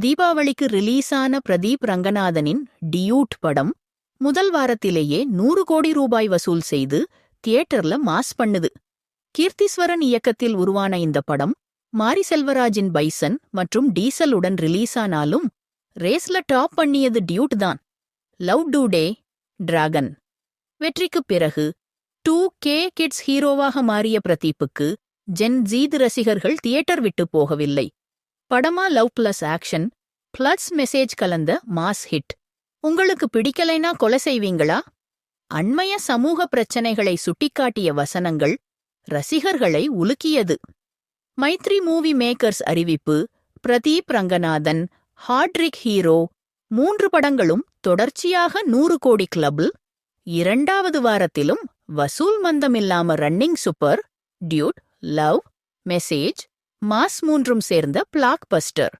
தீபாவளிக்கு ரிலீஸான பிரதீப் ரங்கநாதனின் டியூட் படம் முதல் வாரத்திலேயே நூறு கோடி ரூபாய் வசூல் செய்து தியேட்டர்ல மாஸ் பண்ணுது. கீர்த்திஸ்வரன் இயக்கத்தில் உருவான இந்த படம் மாரி செல்வராஜின் பைசன் மற்றும் டீசல் உடன் ரிலீஸானாலும் ரேஸ்ல டாப் பண்ணியது டியூட் தான். Love today dragon. வெற்றிக்குப் பிறகு டூ கே கிட்ஸ் ஹீரோவாக மாறிய பிரதீப்புக்கு ஜென் ஜீத் ரசிகர்கள் தியேட்டர் விட்டு போகவில்லை. படமா love plus action plus message கலந்த மாஸ் ஹிட். உங்களுக்கு பிடிக்கலைனா கொலை செய்வீங்களா? அண்மைய சமூக பிரச்சனைகளை சுட்டிக்காட்டிய வசனங்கள் ரசிகர்களை உலுக்கியது. மைத்ரி மூவி மேக்கர்ஸ் அறிவிப்பு பிரதீப் ரங்கநாதன் ஹாட்ரிக் ஹீரோ மூன்று படங்களும் தொடர்ச்சியாக நூறு கோடி கிளப்பில் இரண்டாவது வாரத்திலும் வசூல் மந்தமில்லாம running super dude love message mass மூன்றும் சேர்ந்த பிளாக் பஸ்டர்